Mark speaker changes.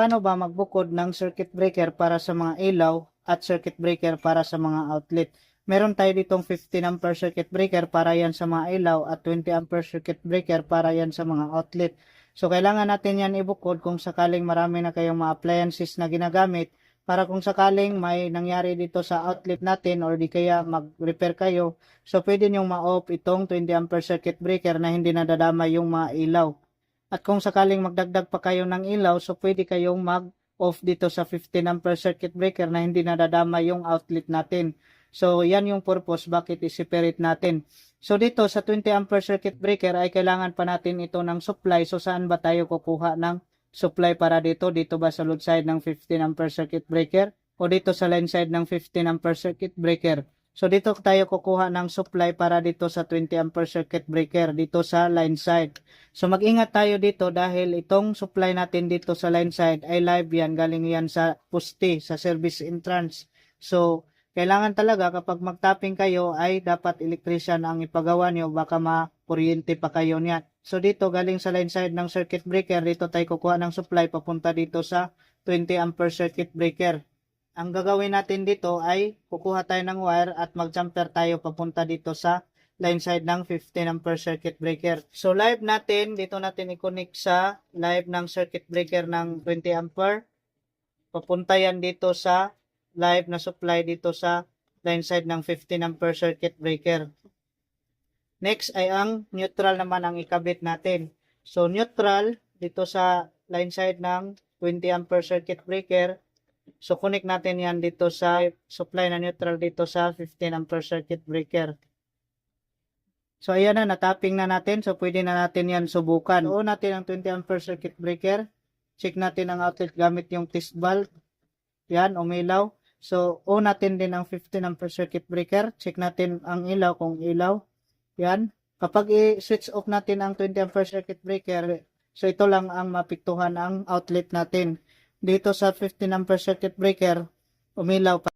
Speaker 1: paano ba magbukod ng circuit breaker para sa mga ilaw at circuit breaker para sa mga outlet. Meron tayo ditong 15 ampere circuit breaker para yan sa mga ilaw at 20 ampere circuit breaker para yan sa mga outlet. So kailangan natin yan ibukod kung sakaling marami na kayong mga appliances na ginagamit para kung sakaling may nangyari dito sa outlet natin or di kaya mag-repair kayo, so pwede nyong ma-off itong 20 ampere circuit breaker na hindi nadadama yung mga ilaw. At kung sakaling magdagdag pa kayo ng ilaw, so pwede kayong mag-off dito sa 15 ampere circuit breaker na hindi nadadama yung outlet natin. So, yan yung purpose bakit i-separate natin. So, dito sa 20 ampere circuit breaker ay kailangan pa natin ito ng supply. So, saan ba tayo kukuha ng supply para dito? Dito ba sa load side ng 15 ampere circuit breaker? O dito sa line side ng 15 ampere circuit breaker? So, dito tayo kukuha ng supply para dito sa 20 ampere circuit breaker, dito sa line side. So, mag-ingat tayo dito dahil itong supply natin dito sa line side ay live yan, galing yan sa poste, sa service entrance. So, kailangan talaga kapag magtapping kayo ay dapat electrician ang ipagawa nyo, baka makuryente pa kayo niyan. So, dito galing sa line side ng circuit breaker, dito tayo kukuha ng supply papunta dito sa 20 ampere circuit breaker ang gagawin natin dito ay kukuha tayo ng wire at mag-jumper tayo papunta dito sa line side ng 15 ampere circuit breaker. So live natin, dito natin i-connect sa live ng circuit breaker ng 20 ampere. Papunta yan dito sa live na supply dito sa line side ng 15 ampere circuit breaker. Next ay ang neutral naman ang ikabit natin. So neutral dito sa line side ng 20 ampere circuit breaker So, connect natin yan dito sa supply na neutral dito sa 15 ampere circuit breaker. So, ayan na, natapping na natin. So, pwede na natin yan subukan. So, natin ang 20 ampere circuit breaker. Check natin ang outlet gamit yung test valve. Yan, umilaw. So, on natin din ang 15 ampere circuit breaker. Check natin ang ilaw kung ilaw. Yan. Kapag i-switch off natin ang 20 ampere circuit breaker, so ito lang ang mapiktuhan ang outlet natin dito sa 15 ampere circuit breaker, umilaw pa.